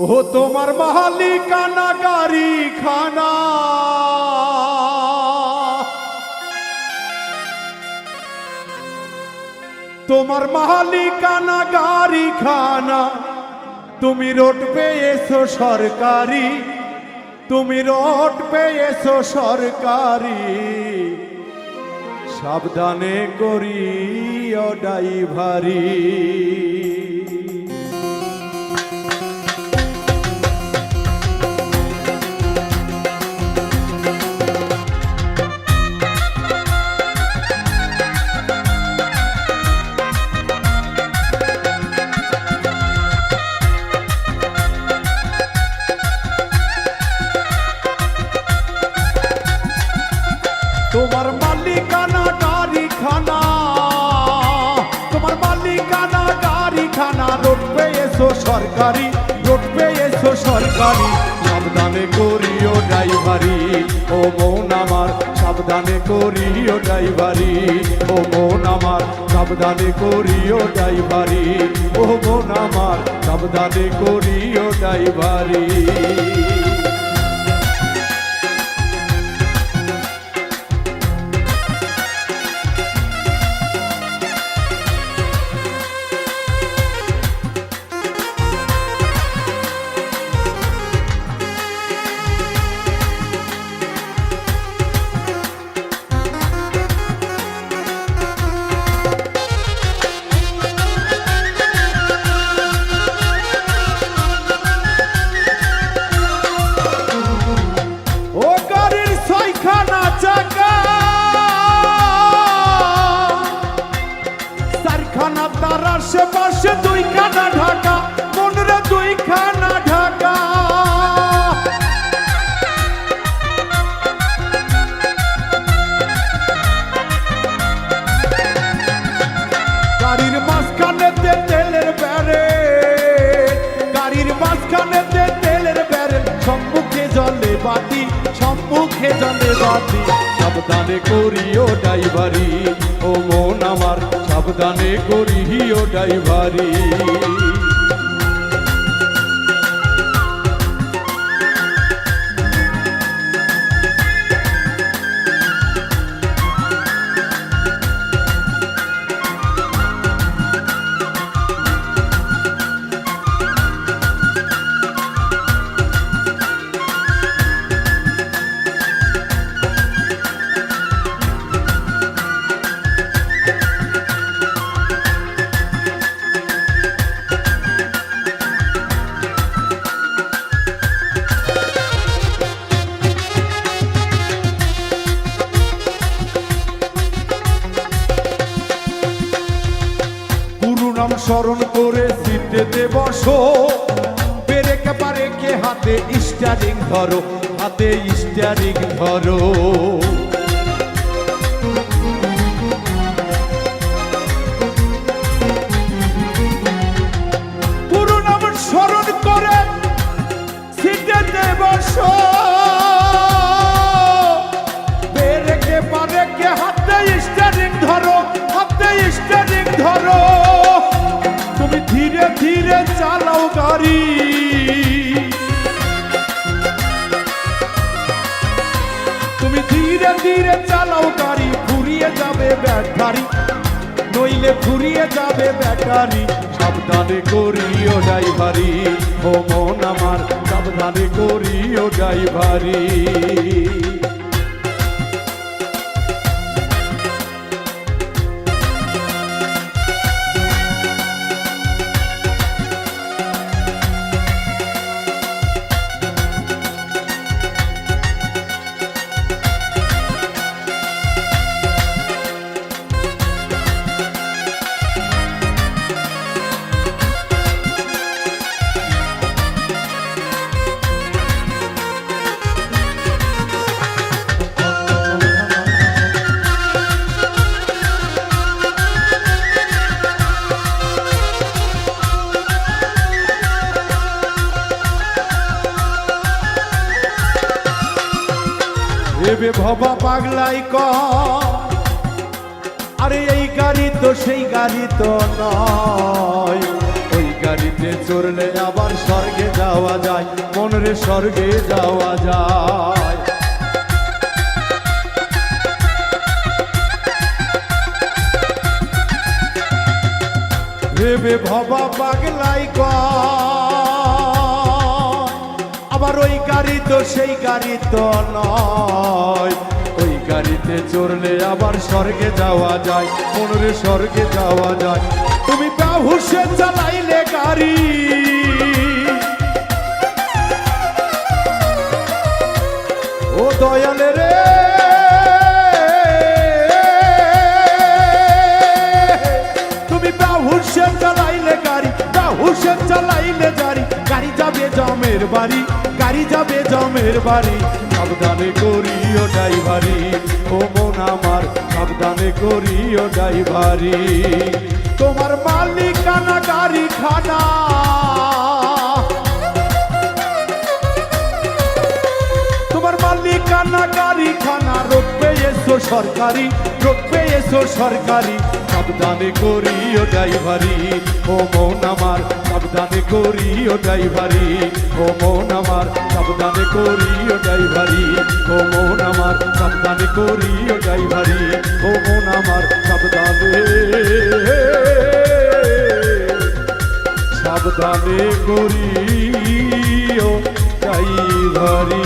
ও তোমার মালিকানা গাড়ি খানা। তোমার মালিকানা গাড়ি খানা, তুমি রোড পেয়েছ সরকারি, তুমি রোড পেয়েছ সরকারি। সাবধানে করি ড্রাইভারি। তোমার মালিকানা গাড়ি খানা তোমার মালিকানা গাড়ি খানা রোড পেয়েছ সরকারি, রোড পেয়েছ সরকারি। সাবধানে করিও ড্রাইভারি, ও মন আমার, সাবধানে করিও ড্রাইভারি। ও মন আমার, সাবধানে করিও ড্রাইভারি। ও মন আমার, সাবধানে করিও ড্রাইভারি। সম্মুখে জানে বাতি সাবধানে করিও ড্রাইভারি। ও মন আমার সাবধানে করিও ড্রাইভারি। স্মরণ করে সিটেতে বসো পারে কে হাতে স্টারিং ধরো হাতে স্টারিং ধরো। গাড়ি তুমি ধীরে ধীরে চালাও গাড়ি ফুরিয়ে যাবে ব্যাটারি। নইলে ফুরিয়ে যাবে ব্যাটারি, সাবধানে করিও ড্রাইভারি। ও মন আমার, সাবধানে করিও ড্রাইভারি। ভেবে ভবা পাগলাই ক আরে এই গাড়ি তো সেই গাড়ি তো নয়। ওই গাড়ি গাড়িতে চড়লে আবার স্বর্গে যাওয়া যায় মনের স্বর্গে যাওয়া যায়। ভেবে ভবা পাগলাই কয় আবার ওই গাড়ি তো, সেই গাড়ি তো নয়। ওই গাড়িতে চড়লে আবার স্বর্গে যাওয়া যায়, মনুরে স্বর্গে যাওয়া যায়। তুমি বাহুসে চালাইলে গাড়ি। ও দয়ালে বাড়ি, গাড়ি যাবে জমের বাড়ি। সাবধানে করিও ড্রাইভারি, ও মন আমার, সাবধানে করিও ড্রাইভারি। তোমার মালিকানা গাড়ি খানা তোমার মালিকানা গাড়ি খানা রোপে এসো সরকারি, রোপে এসো সরকারি। সাবধানে করিও ড্রাইভারি। ও মন আমার, সাবধানে করিও ড্রাইভারি। ও মন আমার, সাবধানে করিও ড্রাইভারি। ও মন আমার, সাবধানে করিও ড্রাইভারি। ও মন আমার, সাবধানে সাবধানে করিও ড্রাইভারি।